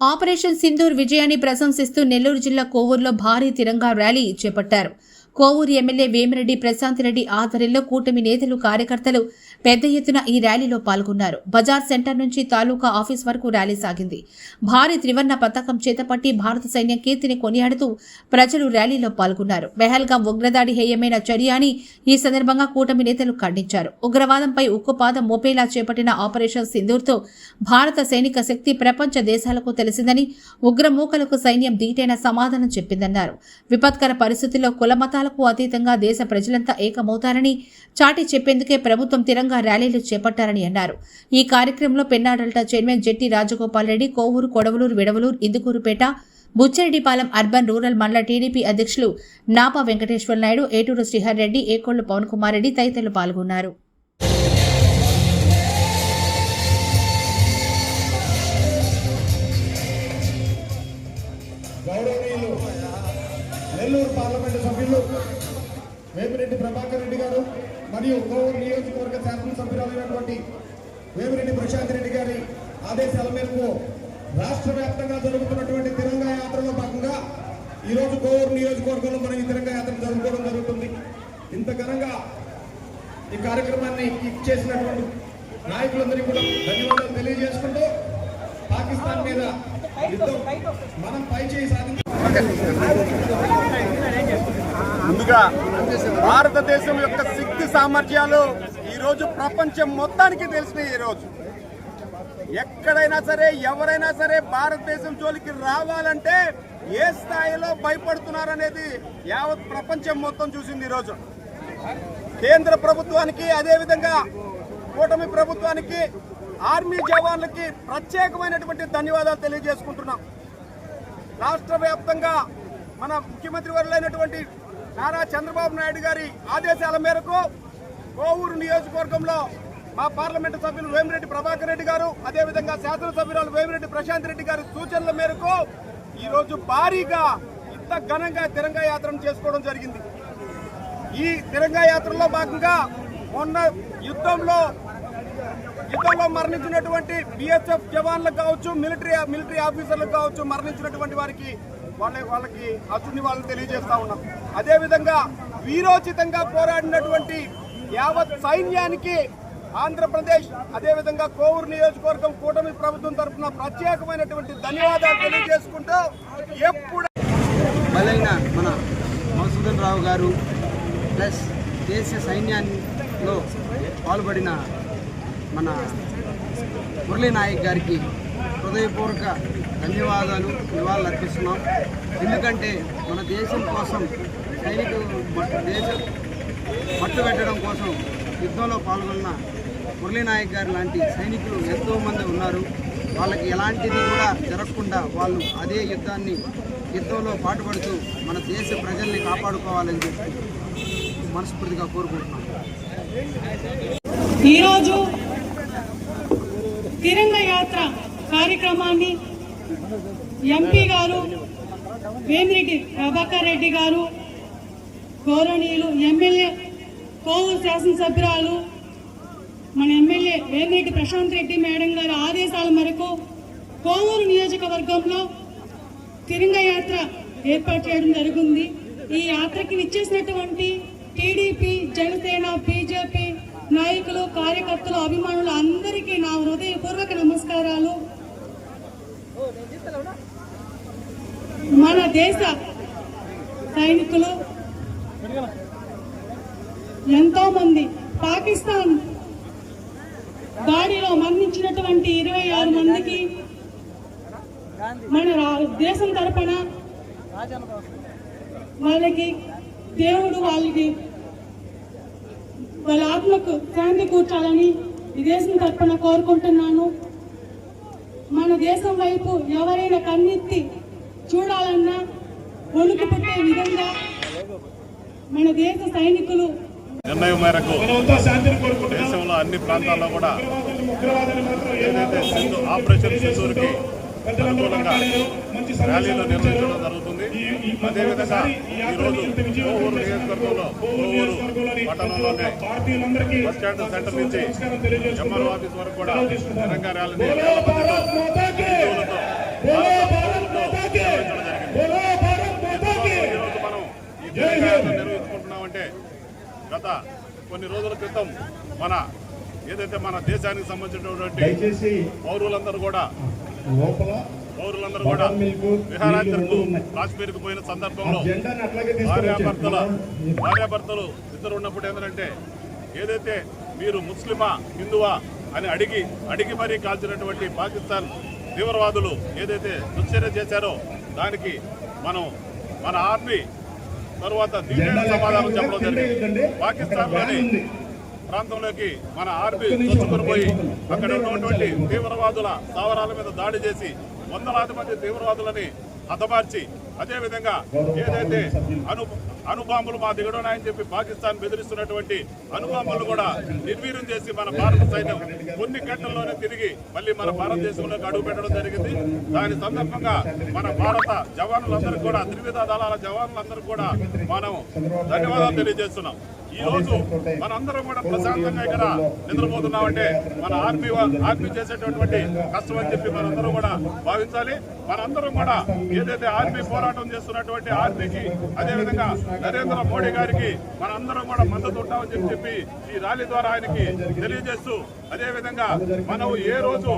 Operation Sindoor విజయాన్ని ప్రశంసిస్తూ నెల్లూరు జిల్లా కోవూరులో భారీ తిరంగా ర్యాలీ చేపట్టారు. కోవూరు ఎమ్మెల్యే వేమిరెడ్డి ప్రశాంత్ రెడ్డి ఆధ్వర్యంలో కూటమి నేతలు కార్యకర్తలు పెద్ద ఎత్తున ఈ ర్యాలీలో పాల్గొన్నారు. బజార్ సెంటర్ నుంచి తాలూకా ఆఫీస్ వరకు ర్యాలీ సాగింది. భారీ త్రివర్ణ పతాకం చేతపట్టి భారత సైన్యం కీర్తిని కొనియాడుతూ ప్రజలు ర్యాలీలో పాల్గొన్నారు. బెహల్గాం ఉగ్రదాడి హేయమైన చర్య అని ఈ సందర్భంగా కూటమి నేతలు ఖండించారు. ఉగ్రవాదంపై ఉక్కుపాదం మోపేలా చేపట్టిన ఆపరేషన్ సింధూర్తో భారత సైనిక శక్తి ప్రపంచ దేశాలకు తెలిసిందని ఉగ్రమూకలకు సైన్యం దీటైన సమాధానం చెప్పిందన్నారు. విపత్కర పరిస్థితుల్లో కులమతాలకు అతీతంగా దేశ ప్రజలంతా ఏకమవుతారని చాటి చెప్పేందుకే ప్రభుత్వం తిరంగా ర్యాలీలు చేపట్టారని అన్నారు. ఈ కార్యక్రమంలో Penna delta chairman Jetti Rajagopal Reddy Kovur Kodavalur Vidavalur Indukurpet Buchireddypalem urban rural మండల టీడీపీ అధ్యక్షులు నాపా వెంకటేశ్వర నాయుడు ఏటూరు శ్రీహర్ రెడ్డి ఏకోళ్ళు పవన్ కుమార్ రెడ్డి తదితరులు పాల్గొన్నారు. వేమిరెడ్డి ప్రభాకర్ రెడ్డి గారు మరియు కోవూరు నియోజకవర్గ శాసనసభ్యురాలైనటువంటి వేమిరెడ్డి ప్రశాంత్ రెడ్డి గారి ఆదేశాల మేరకు రాష్ట్ర వ్యాప్తంగా జరుగుతున్నటువంటి తిరంగా యాత్రలో భాగంగా ఈరోజు కోవూరు నియోజకవర్గంలో మనం ఈ తిరంగా యాత్ర జరుపుకోవడం జరుగుతుంది. ఇంత ఘనంగా ఈ కార్యక్రమాన్ని చేసినటువంటి నాయకులందరికీ కూడా ధన్యవాదాలు తెలియజేసుకుంటూ పాకిస్తాన్ మీద యుద్ధం మనం పై చేయి సాధించాలి ముందుగా భారతదేశం యొక్క శక్తి సామర్థ్యాలు ఈరోజు ప్రపంచం మొత్తానికి తెలిసినాయి ఈరోజు ఎక్కడైనా సరే ఎవరైనా సరే భారతదేశం జోలికి రావాలంటే ఏ స్థాయిలో భయపడుతున్నారనేది యావత్ ప్రపంచం మొత్తం చూసింది ఈరోజు కేంద్ర ప్రభుత్వానికి అదేవిధంగా కూటమి ప్రభుత్వానికి ఆర్మీ జవాన్లకి ప్రత్యేకమైనటువంటి ధన్యవాదాలు తెలియజేసుకుంటున్నాం. రాష్ట్ర వ్యాప్తంగా మన ముఖ్యమంత్రి వర్యులైనటువంటి నారా చంద్రబాబు నాయుడు గారి ఆదేశాల మేరకు కోవూరు నియోజకవర్గంలో మా పార్లమెంటు సభ్యులు వేమిరెడ్డి ప్రభాకర్ రెడ్డి గారు అదేవిధంగా శాసనసభ్యురాలు వేమిరెడ్డి ప్రశాంత్ రెడ్డి గారి సూచనల మేరకు ఈరోజు భారీగా ఇంత ఘనంగా తిరంగా యాత్రను చేసుకోవడం జరిగింది. ఈ తిరంగా యాత్రలో భాగంగా మొన్న యుద్ధంలో యుద్ధంలో మరణించినటువంటి బిఎస్ఎఫ్ జవాన్లకు కావచ్చు మిలిటరీ మిలిటరీ ఆఫీసర్లకు కావచ్చు మరణించినటువంటి వారికి వాళ్ళ వాళ్ళకి అచుని వాళ్ళని తెలియజేస్తా ఉన్నాం. అదేవిధంగా వీరోచితంగా పోరాడినటువంటి యావత్ సైన్యానికి ఆంధ్రప్రదేశ్ అదేవిధంగా కోవూరు నియోజకవర్గం కూటమి ప్రభుత్వం తరఫున ప్రత్యేకమైనటువంటి ధన్యవాదాలు తెలియజేసుకుంటూ ఎప్పుడు బలైన మన మధుసూదన్ రావు గారు ప్లస్ దేశ సైన్యాల్లో పాల్పడిన మన మురళీ నాయక్ గారికి హృదయపూర్వక ధన్యవాదాలు. నివాళులు అర్పిస్తున్నాం ఎందుకంటే మన దేశం కోసం సైనికులు దేశం మట్టు పెట్టడం కోసం యుద్ధంలో పాల్గొన్న మురళీ నాయక్ గారు లాంటి సైనికులు ఎంతోమంది ఉన్నారు. వాళ్ళకి ఎలాంటిది కూడా జరగకుండా వాళ్ళు అదే యుద్ధాన్ని యుద్ధంలో పాటుపడుతూ మన దేశ ప్రజల్ని కాపాడుకోవాలని చెప్పి మనస్ఫూర్తిగా కోరుకుంటున్నాం. ఈరోజు తిరంగ యాత్ర కార్యక్రమాన్ని ఎంపీ గారు వేమిరెడ్డి ప్రభాకర్ రెడ్డి గారు గౌరవనీయులు ఎమ్మెల్యే కోవూరు శాసనసభ్యురాలు మన ఎమ్మెల్యే వేమిరెడ్డి ప్రశాంత్ రెడ్డి మేడం గారి ఆదేశాల మేరకు కోవూరు నియోజకవర్గంలో తిరంగయాత్ర ఏర్పాటు చేయడం జరిగింది ఈ యాత్రకి ఇచ్చేసినటువంటి టీడీపీ జనసేన బీజేపీ నాయకులు కార్యకర్తలు అభిమానులు అందరికీ నా హృదయపూర్వక నమస్కారాలు. మన దేశ సైనికులు ఎంతో మంది పాకిస్తాన్ దాడిలో మరణించినటువంటి ఇరవై ఆరు మందికి మన దేశం తరపున వాళ్ళకి దేవుడు వాళ్ళకి వాళ్ళ ఆత్మకు శాంతి కూర్చాలని ఈ దేశం తరపున కోరుకుంటున్నాను. మన దేశం వైపు ఎవరైనా కన్నెత్తి చూడాలన్నా వణుకు పుట్టే విధంగా మన దేశ సైనికులు నిర్ణయం మేరకు మనమంతా శాంతిని కోరుకుంటున్నాం. దేశంలో అన్ని ప్రాంతాల్లో కూడా ఏదైతే ఆపరేషన్ సింధూర్కి అనుకూలంగా ర్యాలీలు. నిర్వహించడం జరుగుతుంది. ఈ- ఈ అదేవిధంగా ఈరోజు కోవూరు నియోజకవర్గంలో కోవూరు పట్టణంలోనే బస్ స్టాండ్ సెంటర్ నుంచి ఎంఆర్ఓ ఆఫీస్ వరకు కూడా. తెలంగాణ ర్యాలీని నిర్వహించుకుంటున్నామంటే గత కొన్ని రోజుల క్రితం మన ఏదైతే మన దేశానికి సంబంధించినటువంటి పౌరులందరూ కూడా లోపల పౌరులందరూ కూడా ఉన్నాయి. కాశ్మీర్కి పోయిన సందర్భంలో భార్యాభర్తల భార్యాభర్తలు ఇద్దరు ఉన్నప్పుడు ఏంటంటే ఏదైతే మీరు ముస్లిమా హిందువా అని అడిగి అడిగి మరీ కాల్చినటువంటి పాకిస్తాన్ తీవ్రవాదులు ఏదైతే దుశ్చర్య చేశారో దానికి మనం మన ఆర్మీ తరువాత దీటైన సమాధానం చెప్పడం జరిగింది. పాకిస్తాన్లోని ప్రాంతంలోకి మన ఆర్మీ చొచ్చుకొని పోయి అక్కడ ఉన్నటువంటి తీవ్రవాదుల స్థావరాల మీద దాడి చేసి వందలాది మంది తీవ్రవాదులని హతమార్చి అదేవిధంగా ఏదైతే అను అణుబాంబులు మా దిగడున్నాయని చెప్పి పాకిస్తాన్ బెదిరిస్తున్నటువంటి అణుబాంబులు కూడా నిర్వీర్యం చేసి మన భారత సైన్యం కొన్ని గంటల్లోనే తిరిగి మళ్ళీ మన భారతదేశంలోకి అడుగు పెట్టడం జరిగింది. దాని సందర్భంగా మన భారత జవానులందరూ కూడా త్రివిధ దళాల జవానులందరూ కూడా మనం ధన్యవాదాలు తెలియజేస్తున్నాం. ఈ రోజు మనందరం కూడా ప్రశాంతంగా ఇక్కడ నిద్రపోతున్నామంటే మన ఆర్మీ ఆర్మీ చేసేటటువంటి కష్టం అని చెప్పి మనందరం కూడా భావించాలి. మనందరం కూడా ఏదైతే ఆర్మీ పోరాటం చేస్తున్నటువంటి ఆర్మీకి అదేవిధంగా నరేంద్ర మోడీ గారికి మనందరం కూడా మద్దతు ఉంటామని చెప్పి చెప్పి ఈ ర్యాలీ ద్వారా ఆయనకి తెలియజేస్తూ అదేవిధంగా మనం ఏ రోజు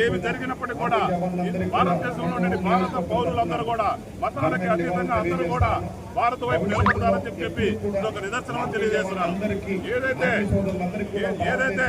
ఏమి జరిగినప్పటికీ కూడా భారతదేశంలో భారతదేశంలోని భారత పౌరులందరూ కూడా మతాలకి అతీతంగా అందరూ కూడా భారత వైపు నిలబడతారని చెప్పి చెప్పి ఒక నిదర్శనం తెలియజేస్తున్నారు ఏదైతే ఏదైతే